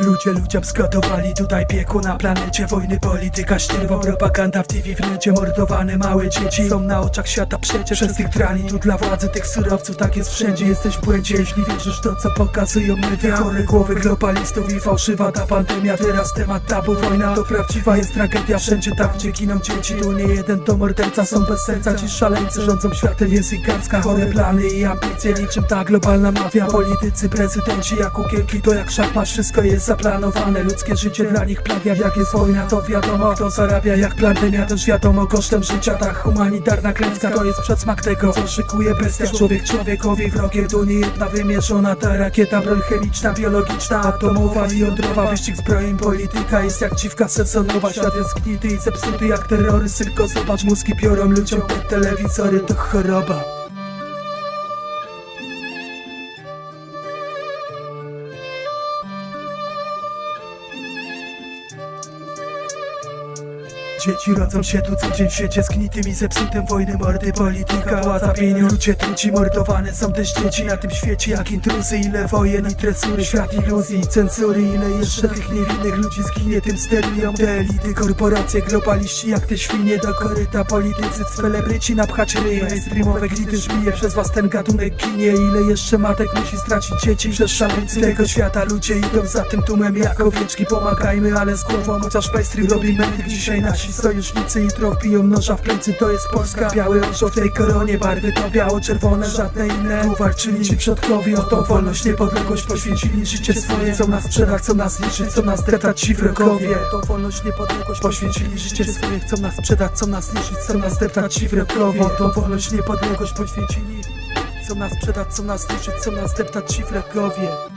Ludzie ludziom zgotowali tutaj piekło na planecie Wojny, polityka, ścierwo, propaganda w TV w necie Mordowane małe dzieci. Są na oczach świata przecież Przez tych trani tu dla władzy tych surowców Tak jest wszędzie, jesteś w błędzie Jeśli wierzysz to co pokazują media. Chore głowy globalistów i fałszywa ta pandemia. Teraz temat tabu, wojna to prawdziwa jest tragedia. Wszędzie tam gdzie giną dzieci Tu nie jeden to morderca, są bez serca Ci szaleńcy rządzą światem, jest ich garstka Chore plany i ambicje niczym ta globalna mafia. Politycy, prezydenci jak ukielki To jak szachmat, wszystko jest zaplanowane Ludzkie życie dla nich plagia Jak jest wojna to wiadomo kto zarabia Jak pandemia też wiadomo kosztem życia Ta humanitarna klęska to jest przedsmak tego Co szykuje bestia. Człowiek człowiekowi wrogiem Tu nie jedna wymierzona ta rakieta Broń chemiczna, biologiczna, atomowa i jądrowa Wyścig zbrojeń, polityka jest jak dziwka sezonowa Świat jest gnity i zepsuty jak terroryzm Tylko zobacz, mózgi biorą ludziom te telewizory To choroba Dzieci rodzą się tu co dzień w świecie zgnitym i zepsutym Wojny, mordy, polityka, władza, pieniądz Ludzie truci, mordowane są też dzieci na tym świecie Jak intruzy, ile wojen i tresury Świat iluzji. I cenzury Ile jeszcze tych niewinnych ludzi zginie Tym sterują te elity, korporacje, globaliści Jak te świnie do koryta. Politycy, celebryci napchać ryje. Mainstreamowe glity żmije Przez was ten gatunek ginie. Ile jeszcze matek musi stracić dzieci Przez szaleńcy tego świata. Ludzie idą za tym tłumem jak owieczki. Pomagajmy, ale z głową Chociaż mainstream robi mętych Dzisiaj nasi sojusznicy jutro wbiją noża w plecy. To jest Polska, biały orzeł w tej koronie Barwy to biało-czerwone, żadne inne. Tu walczyli ci przodkowie o tą wolność, niepodległość Poświęcili życie swoje. Chcą nas sprzedać, chcą nas liczyć, chcą nas deptać ci wrogowie. Tą wolność, niepodległość Poświęcili życie swoje. Chcą nas sprzedać, chcą nas liczyć, chcą nas deptać ci wrogowie. Tą wolność, niepodległość poświęcili. Chcą nas sprzedać, chcą nas liczyć, chcą nas deptać ci wrogowie